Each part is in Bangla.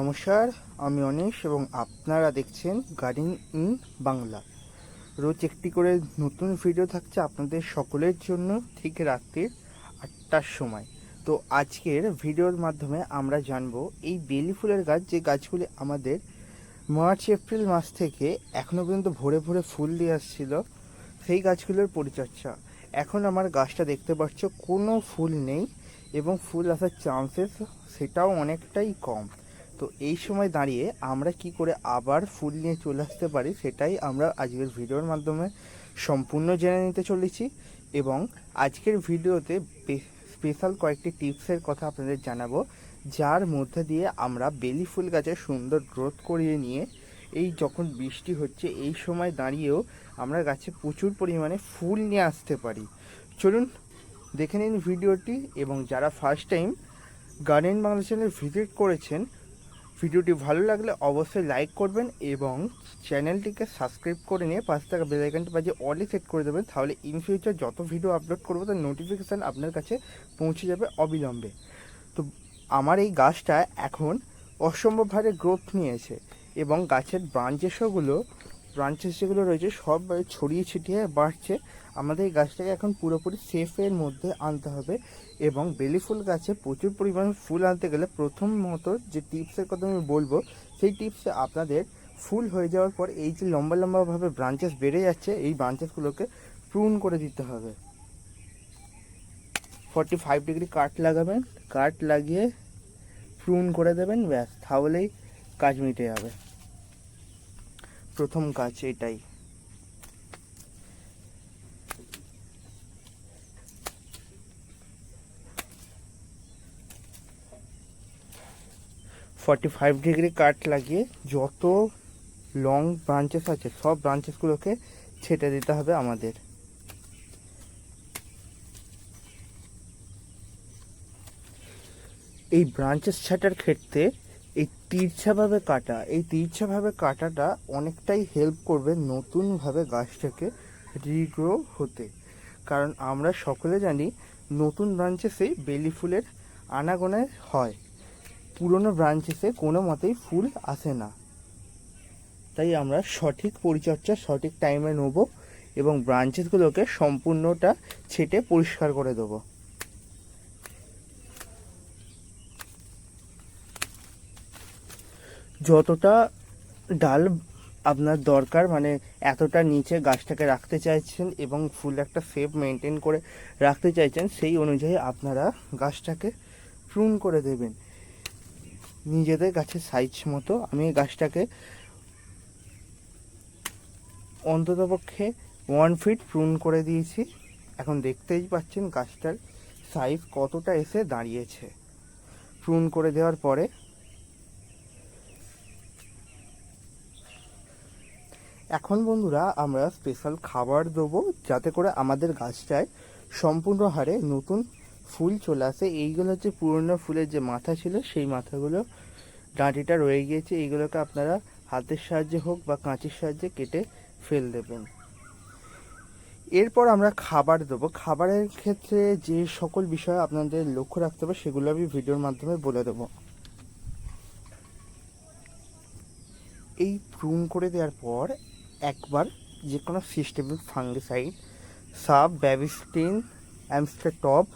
নমস্কার, আমি অনিশ এবং আপনারা দেখছেন গার্ডেন ইন বাংলা রোজ একটি করে নতুন ভিডিও থাকছে আপনাদের সকলের জন্য ঠিক রাত্রির আটটার সময়। তো আজকের ভিডিওর মাধ্যমে আমরা জানব এই বেলি ফুলের গাছ, যে গাছগুলি আমাদের মার্চ এপ্রিল মাস থেকে এখনও পর্যন্ত ভরে ভরে ফুল দিয়ে আসছিল, সেই গাছগুলোর পরিচর্যা। এখন আমার গাছটা দেখতে পাচ্ছ, কোনো ফুল নেই এবং ফুল আসার চান্সেস সেটাও অনেকটাই কম। তো এই সময় দাঁড়িয়ে আমরা কি করে আবার ফুল নিয়ে চলে আসতে পারি সেটাই আমরা আজকের ভিডিওর মাধ্যমে সম্পূর্ণ জেনে নিতে চলেছি এবং আজকের ভিডিওতে স্পেশাল কয়েকটি টিপসের কথা আপনাদের জানাব, যার মধ্যে দিয়ে আমরা বেলি ফুল গাছের সুন্দর গ্রোথ করিয়ে নিয়ে এই যখন বৃষ্টি হচ্ছে এই সময় দাঁড়িয়েও আমরা গাছে প্রচুর পরিমাণে ফুল নিয়ে আসতে পারি। চলুন দেখে নিন ভিডিওটি এবং যারা first time garden Bangla channel visit করেছেন ভিডিওটি ভালো লাগলে অবশ্যই লাইক করবেন এবং চ্যানেলটিকে সাবস্ক্রাইব করে নিয়ে পাঁচ টাকা বেলাইকানটি বাজে অলি সেট করে দেবেন, তাহলে ইন ফিউচার যত ভিডিও আপলোড করব, তার নোটিফিকেশান আপনার কাছে পৌঁছে যাবে অবিলম্বে। তো আমার এই গাছটা এখন অসম্ভব হারে গ্রোথ নিয়েছে এবং গাছের ব্রাঞ্চেসগুলো ব্রাঞ্চেস যেগুলো রয়েছে সব ছড়িয়ে ছিটিয়ে বাড়ছে। আমাদের এই গাছটাকে এখন পুরোপুরি সেফের মধ্যে আনতে হবে এবং বেলি ফুল গাছে প্রচুর পরিমাণে ফুল আনতে গেলে প্রথম মতো যে টিপসের কথা আমি বলব, সেই টিপসে আপনাদের ফুল হয়ে যাওয়ার পর এই যে লম্বা লম্বাভাবে ব্রাঞ্চেস বেড়ে যাচ্ছে, এই ব্রাঞ্চেসগুলোকে প্রুন করে দিতে হবে। ফর্টি ফাইভ ডিগ্রি কাট লাগাবেন কাট লাগিয়ে প্রুন করে দেবেন, ব্যাস, তাহলেই কাজ মিটে যাবে। প্রথম কাজ এটাই। ফর্টি ফাইভ ডিগ্রি কাট লাগিয়ে যত লং ব্রাঞ্চেস আছে, সব ব্রাঞ্চেসগুলোকে ছেটে দিতে হবে আমাদের। এই ব্রাঞ্চেস ছাটার ক্ষেত্রে এই তিরছাভাবে কাটা, এই তিরছাভাবে কাটাটা অনেকটাই হেল্প করবে নতুনভাবে গাছটাকে রিগ্রো হতে। কারণ আমরা সকলে জানি নতুন ব্রাঞ্চেসেই বেলি ফুলের আনাগোনায় হয়। পুরনো ব্রাঞ্চেসে কোনো মতেই ফুল আসে না। তাই আমরা সঠিক পরিচর্যা, সঠিক টাইমে নেব এবং ব্রাঞ্চেসগুলোকে সম্পূর্ণটা ছেটে পরিষ্কার করে দেবো। যতটা ডাল আপনার দরকার মানে এতটা নিচে গাছটাকে রাখতে চাইছেন এবং ফুল একটা শেপ মেনটেন করে রাখতে চাইছেন, সেই অনুযায়ী আপনারা গাছটাকে প্রুন করে দেবেন। নিজেদের গাছের সাইজ মতো। আমি গাছটাকে অন্ততপক্ষে ওয়ান ফিট প্রুন করে দিয়েছি। এখন দেখতেই পাচ্ছেন গাছটার সাইজ কতটা এসে দাঁড়িয়েছে। প্রুন করে দেওয়ার পরে এখন বন্ধুরা আমরা স্পেশাল খাবার দেবো যাতে করে আমাদের গাছটায় সম্পূর্ণ হারে নতুন ফুল চলে আসে। এইগুলো হচ্ছে পুরনো ফুলের যে মাথা ছিল, সেই মাথাগুলো ডাঁটিটা রয়ে গিয়েছে। এইগুলোকে আপনারা হাতের সাহায্যে হোক বা কাঁচির সাহায্যে কেটে ফেল দেবেন। এরপর আমরা খাবার দেবো। খাবারের ক্ষেত্রে যে সকল বিষয় আপনাদের লক্ষ্য রাখতে হবে, সেগুলো আমি ভিডিওর মাধ্যমে বলে দেবো। এই প্রুন করে দেওয়ার পর একবার যে কোনো সিস্টেমিক ফাঙ্গিসাইড সাব ব্যাবিস্টিন অ্যামস্টার টপ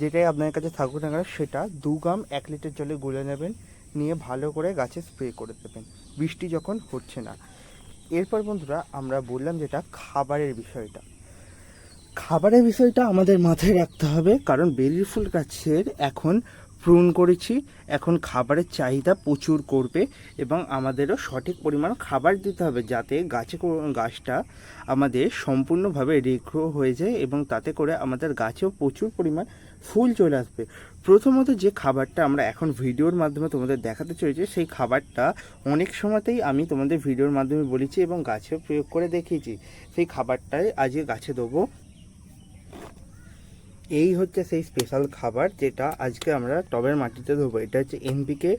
যেটাই আপনার কাছে থাকুক না কেন, সেটা দু গ্রাম এক লিটার জলে গুলে নেবেন, নিয়ে ভালো করে গাছে স্প্রে করে দেবেন। বৃষ্টি যখন হচ্ছে না। এরপর বন্ধুরা, আমরা বললাম যেটা খাবারের বিষয়টা। খাবারের বিষয়টা আমাদের মাথায় রাখতে হবে, কারণ বেলির ফুল গাছের এখন প্রুন করেছি। এখন খাবারের চাহিদা প্রচুর করবে এবং আমাদেরও সঠিক পরিমাণ খাবার দিতে হবে যাতে গাছে গাছটা আমাদের সম্পূর্ণভাবে রেগ্রো হয়ে যায় এবং তাতে করে আমাদের গাছেও প্রচুর পরিমাণ ফুল চলে আসবে। প্রথমত যে খাবারটা আমরা এখন ভিডিওর মাধ্যমে তোমাদের দেখাতে চলেছি, সেই খাবারটা অনেক সময়তেই আমি তোমাদের ভিডিওর মাধ্যমে বলেছি এবং গাছেও প্রয়োগ করে দেখিয়েছি। সেই খাবারটাই আজকে গাছে দেবো। এই হচ্ছে সেই স্পেশাল খাবার যেটা আজকে আমরা টবের মাটিতে দেবো এটা হচ্ছে এনপিকে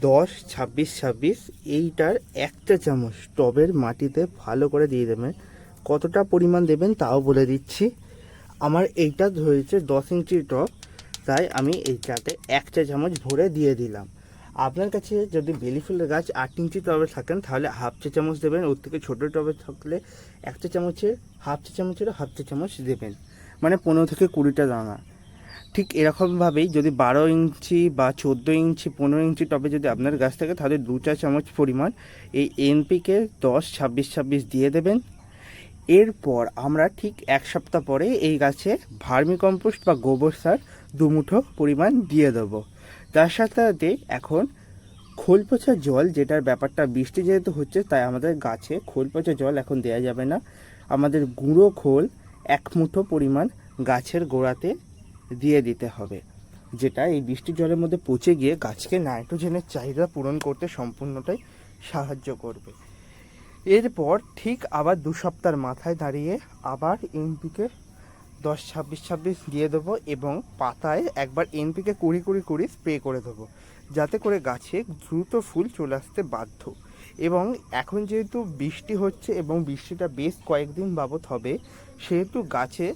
দশ, ছাব্বিশ ছাব্বিশ। এইটার একটা চামচ টবের মাটিতে ভালো করে দিয়ে দেবেন। কতটা পরিমাণ দেবেন তাও বলে দিচ্ছি। আমার এইটা হয়েছে দশ ইঞ্চির টব, তাই আমি এইটাতে এক চা চামচ ভরে দিয়ে দিলাম। আপনার কাছে যদি বেলি ফুলের গাছ আট ইঞ্চি টবে থাকেন, তাহলে হাফ চা চামচ দেবেন। ওর থেকে ছোটো টবে থাকলে এক চা চামচের হাফ চা চামচের হাফ চা চামচ দেবেন। মানে পনেরো থেকে কুড়িটা দানা। ঠিক এরকমভাবেই যদি বারো ইঞ্চি বা চোদ্দ ইঞ্চি, পনেরো ইঞ্চি টবে যদি আপনার গাছ থাকে, তাহলে দু চা চামচ পরিমাণ এই এনপিকে দশ, ছাব্বিশ ছাব্বিশ দিয়ে দেবেন। এরপর আমরা ঠিক এক সপ্তাহ পরে এই গাছে ভার্মি কম্পোস্ট বা গোবর সার দুমুঠো পরিমাণ দিয়ে দেবো। তার সাথে সাথে এখন খোল পচা জল, যেটার ব্যাপারটা বৃষ্টি যেহেতু হচ্ছে, তাই আমাদের গাছে খোল পচা জল এখন দেওয়া যাবে না। আমাদের গুঁড়ো খোল এক মুঠো পরিমাণ গাছের গোড়াতে দিয়ে দিতে হবে, যেটা এই বৃষ্টির জলের মধ্যে পচে গিয়ে গাছকে নাইট্রোজেনের চাহিদা পূরণ করতে সম্পূর্ণটাই সাহায্য করবে। এরপর ঠিক আবার দু সপ্তাহের মাথায় দাঁড়িয়ে আবার এনপিকে দশ, ছাব্বিশ ছাব্বিশ দিয়ে দেবো এবং পাতায় একবার এনপিকে কুড়ি কুড়ি কুড়ি স্প্রে করে দেবো, যাতে করে গাছে দ্রুত ফুল চলে আসতে বাধ্য। এবং এখন যেহেতু বৃষ্টি হচ্ছে এবং বৃষ্টিটা বেশ কয়েকদিন বাবদ হবে সেহেতু গাছে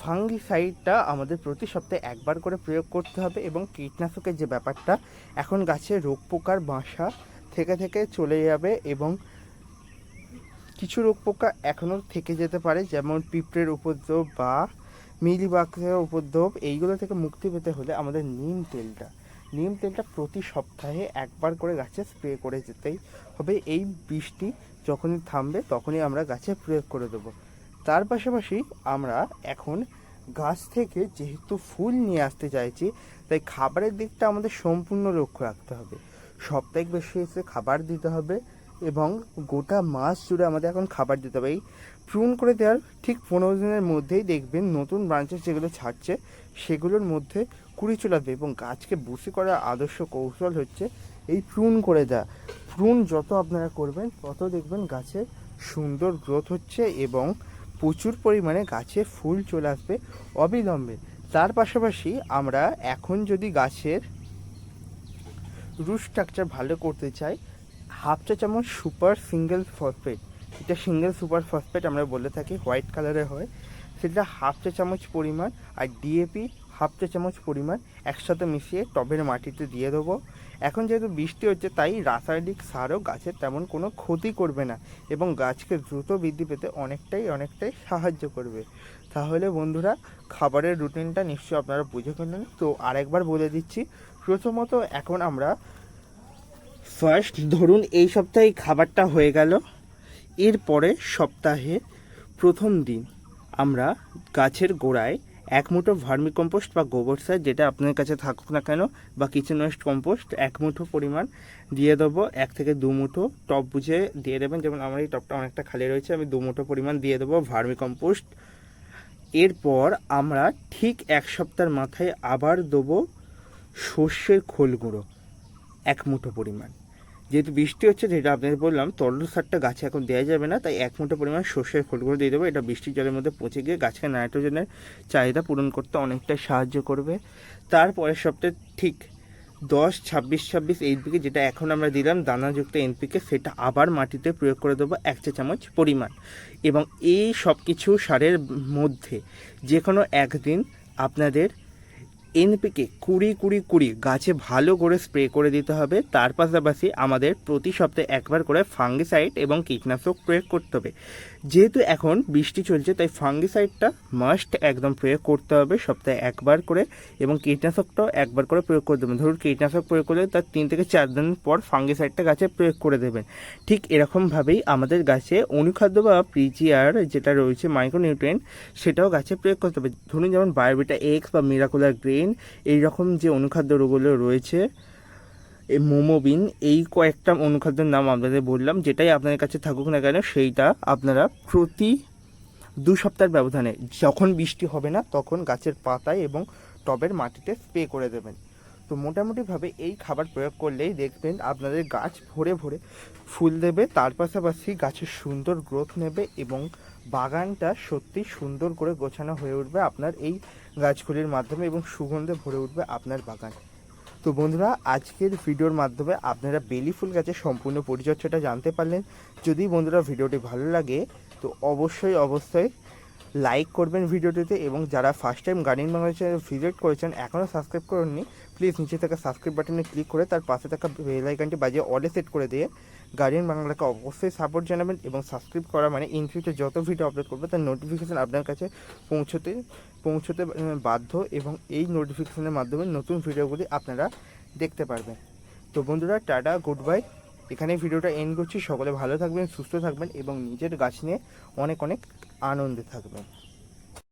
ফাঙ্গিসাইডটা আমাদের প্রতি সপ্তাহে একবার করে প্রয়োগ করতে হবে এবং কীটনাশকের যে ব্যাপারটা, এখন গাছে রোগ পোকার বাসা থেকে থেকে চলে যাবে এবং কিছু রোগ পোকা এখনও থেকে যেতে পারে, যেমন পিঁপড়ের উপদ্রব বা মিলিবাগের উপদ্রব, এইগুলো থেকে মুক্তি পেতে হলে আমাদের নিম তেলটা নিম তেলটা প্রতি সপ্তাহে একবার করে গাছে স্প্রে করে যেতেই হবে। এই বৃষ্টি যখনই থামবে, তখনই আমরা গাছে প্রয়োগ করে দেবো। তার পাশাপাশি আমরা এখন গাছ থেকে যেহেতু ফুল নিয়ে আসতে চাইছি, তাই খাবারের দিকটা আমাদের সম্পূর্ণ লক্ষ্য রাখতে হবে। সাপ্তাহিক বেশি এসে খাবার দিতে হবে এবং গোটা মাস জুড়ে আমাদের এখন খাবার দিতে হবে। এই প্রুন করে দেওয়ার ঠিক পনেরো দিনের মধ্যেই দেখবেন নতুন ব্রাঞ্চেস যেগুলো ছাড়ছে, সেগুলোর মধ্যে কুড়ি চলে আসবে এবং গাছকে বসে করার আদর্শ কৌশল হচ্ছে এই প্রুন করে দেওয়া। প্রুন যত আপনারা করবেন, তত দেখবেন গাছে সুন্দর গ্রোথ হচ্ছে এবং প্রচুর পরিমাণে গাছে ফুল চলে আসবে অবিলম্বে। তার পাশাপাশি আমরা এখন যদি গাছের রুট স্ট্রাকচার ভালো করতে চাই হাফ চা চামচ সুপার সিঙ্গেল ফসফেট এটা সিঙ্গেল সুপার ফসফেট আমরা বলে থাকি হোয়াইট কালারে হয়। সেটা হাফ চা চামচ পরিমাণ আর ডিএপি হাফ চা চামচ পরিমাণ একসাথে মিশিয়ে টবের মাটিতে দিয়ে দেবো। এখন যেহেতু বৃষ্টি হচ্ছে, তাই রাসায়নিক সারও গাছের তেমন কোনো ক্ষতি করবে না এবং গাছকে দ্রুত বৃদ্ধি পেতে অনেকটাই অনেকটাই সাহায্য করবে। তাহলে বন্ধুরা, খাবারের রুটিনটা নিশ্চয়ই আপনারা বুঝে ফেললেন। তো আরেকবার বলে দিচ্ছি, প্রথমত এখন আমরা ফার্স্ট ধরুন এই সপ্তাহে খাবারটা হয়ে গেল। এরপরে সপ্তাহে প্রথম দিন আমরা গাছের গোড়ায় এক মুঠো ভার্মি কম্পোস্ট বা গোবর সার যেটা আপনার কাছে থাকুক না কেন, বা কিচেন ওয়েস্ট কম্পোস্ট এক মুঠো পরিমাণ দিয়ে দেবো, এক থেকে দু মুঠো টপ বুঝে দিয়ে দেবেন। যেমন আমার এই টপটা অনেকটা খালি রয়েছে, আমি দু মুঠো পরিমাণ দিয়ে দেবো ভার্মি কম্পোস্ট এরপর আমরা ঠিক এক সপ্তাহের মাথায় আবার দেবো সর্ষের খোল গুঁড়ো, এক মুঠো পরিমাণ। যেহেতু বৃষ্টি হচ্ছে, যেটা আপনাদের বললাম, তরল সারটা গাছে এখন দেওয়া যাবে না, তাই এক মুঠো পরিমাণ সর্ষের খোল গুঁড়ো দিয়ে দেবো। এটা বৃষ্টির জলের মধ্যে পচে গিয়ে গাছকে নাইট্রোজেনের চাহিদা পূরণ করতে অনেকটাই সাহায্য করবে। তারপরের সপ্তাহে ঠিক দশ, ছাব্বিশ ছাব্বিশ এই দিকে যেটা এখন আমরা দিলাম দানাযুক্ত এনপিকে, সেটা আবার মাটিতে প্রয়োগ করে দেবো এক চা চামচ পরিমাণ। এবং এই সব কিছু সারের মধ্যে যে কোনো একদিন আপনাদের এনপিকে কুড়ি কুড়ি কুড়ি গাছে ভালো করে স্প্রে করে দিতে হবে। তার পাশাপাশি আমাদের প্রতি সপ্তাহে একবার করে ফাঙ্গিসাইড এবং কীটনাশক প্রয়োগ করতে হবে। যেহেতু এখন বৃষ্টি চলছে, তাই ফাঙ্গিসাইডটা মাস্ট একদম প্রয়োগ করতে হবে সপ্তাহে একবার করে এবং কীটনাশকটাও একবার করে প্রয়োগ করে দেবেন ধরুন কীটনাশক প্রয়োগ করলে তার তিন থেকে চার দিন পর ফাঙ্গিসাইডটা গাছে প্রয়োগ করে দেবেন। ঠিক এরকমভাবেই আমাদের গাছে অনুখাদ্য বা পিজিআর যেটা রয়েছে মাইক্রোনিউট্রিয়েন্ট সেটাও গাছে প্রয়োগ করতে হবে। ধরুন যেমন বায়োবিটা এক্স বা মিরাকুলার গ্রেন এই রকম যে অনুখাদ্যগুলো রয়েছে, এই মোমোবিন, এই কয়েকটা অনুখাদ্যের নাম আপনাদের বললাম, যেটাই আপনাদের কাছে থাকুক না কেন, সেইটা আপনারা প্রতি দু সপ্তাহের ব্যবধানে, যখন বৃষ্টি হবে না, তখন গাছের পাতায় এবং টবের মাটিতে স্প্রে করে দেবেন। তো মোটামুটিভাবে এই খাবার প্রয়োগ করলেই দেখবেন আপনাদের গাছ ভরে ভরে ফুল দেবে, তার পাশাপাশি গাছের সুন্দর গ্রোথ নেবে এবং বাগানটা সত্যি সুন্দর করে গোছানো হয়ে উঠবে আপনার এই গাছগুলির মাধ্যমে এবং সুগন্ধে ভরে উঠবে আপনার বাগান। তো বন্ধুরা, আজকের ভিডিওর মাধ্যমে আপনারা বেলি ফুল গাছের সম্পূর্ণ পরিচর্যাটা জানতে পারলেন। যদি বন্ধুরা ভিডিওটি ভালো লাগে, তো অবশ্যই অবশ্যই লাইক করবেন ভিডিওটিতে এবং যারা first time garden Bangla channel visit করেছেন, এখনও সাবস্ক্রাইব করেননি প্লিজ নিচে থাকা সাবস্ক্রাইব বাটনে ক্লিক করে তার পাশে থাকা বেল আইকনটি বাজিয়ে অলে সেট করে দিয়ে গার্ডিয়ান বাংলাকে অবশ্যই সাপোর্ট জানাবেন এবং সাবস্ক্রাইব করা মানে ইন ফিউচার যত ভিডিও আপলোড করবে তার নোটিফিকেশান আপনার কাছে পৌঁছতে পৌঁছতে বাধ্য এবং এই নোটিফিকেশানের মাধ্যমে নতুন ভিডিওগুলি আপনারা দেখতে পারবেন। তো বন্ধুরা, টাটা গুড বাই এখানে ভিডিওটা এন্ড করছি। সকলে ভালো থাকবেন, সুস্থ থাকবেন এবং নিজের গাছ নিয়ে অনেক অনেক আনন্দে থাকবেন।